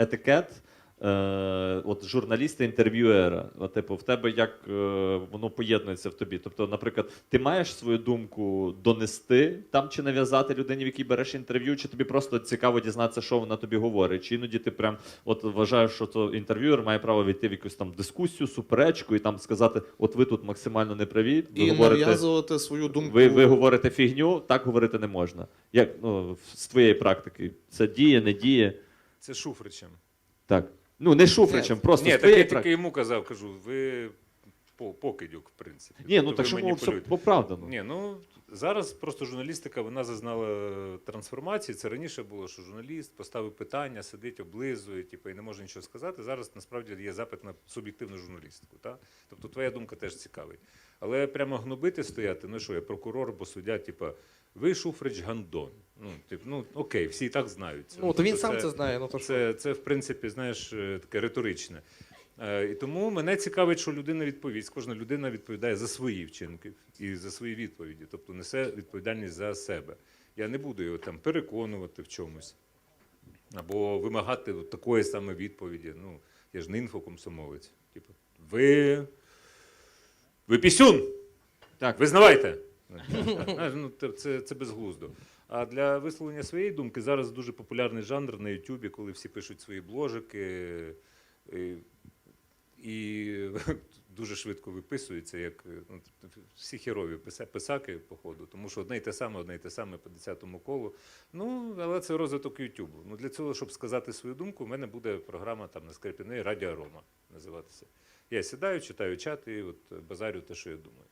етикет. Е, от журналіста інтерв'юера, типу, в тебе як е, воно поєднується в тобі? Тобто, наприклад, ти маєш свою думку донести там чи нав'язати людині, в якій береш інтерв'ю, чи тобі просто цікаво дізнатися, що вона тобі говорить? Чи іноді ти прям от вважаєш, що то інтерв'юер має право війти в якусь там дискусію, суперечку і там сказати: от ви тут максимально не праві, ви І говорите. нав'язувати свою думку. Ви, ви говорите фігню, так говорити не можна. Як ну, з твоєї практики? Це діє, не діє? Це Шуфричем. Так. Ну, не шуфричем, просто Ні, так я тільки йому казав, кажу, ви по- покидьок, в принципі. Ні, ну Тобто так ви що все маніпулюєте. оправдано. Ні, ну зараз просто журналістика вона зазнала трансформації. Це раніше було, що журналіст поставив питання, сидить, облизує, типу, і не може нічого сказати. Зараз насправді є запит на суб'єктивну журналістику. Та? Тобто твоя думка теж цікавить. Але прямо гнобити стояти, ну що, я прокурор, бо суддя, типу, ви Шуфрич Гандон. Ну, типу, ну окей, всі і так знають. це. Ну, то він сам це знає. Ну, то що? це, це, в принципі, знаєш, е, таке риторичне. Е, І тому мене цікавить, що людина відповість. Кожна людина відповідає за свої вчинки і за свої відповіді, тобто несе відповідальність за себе. Я не буду його там переконувати в чомусь або вимагати от такої саме відповіді. Ну, я ж не інфокомсомолець. Типу, ви. Ви пісюн! Так. Визнавайте! Ну, це- це, безглуздо. А для висловлення своєї думки зараз дуже популярний жанр на Ютубі, коли всі пишуть свої бложики і, і дуже швидко виписуються, як ну, всі херові писаки, походу, тому що одне й те саме, одне й те саме по 10-му колу. Ну, але це розвиток Ютубу. Ну, для цього, щоб сказати свою думку, у мене буде програма там на Скрипіни Радіо Рома називатися. Я сідаю, читаю чат і от базарю те, що я думаю.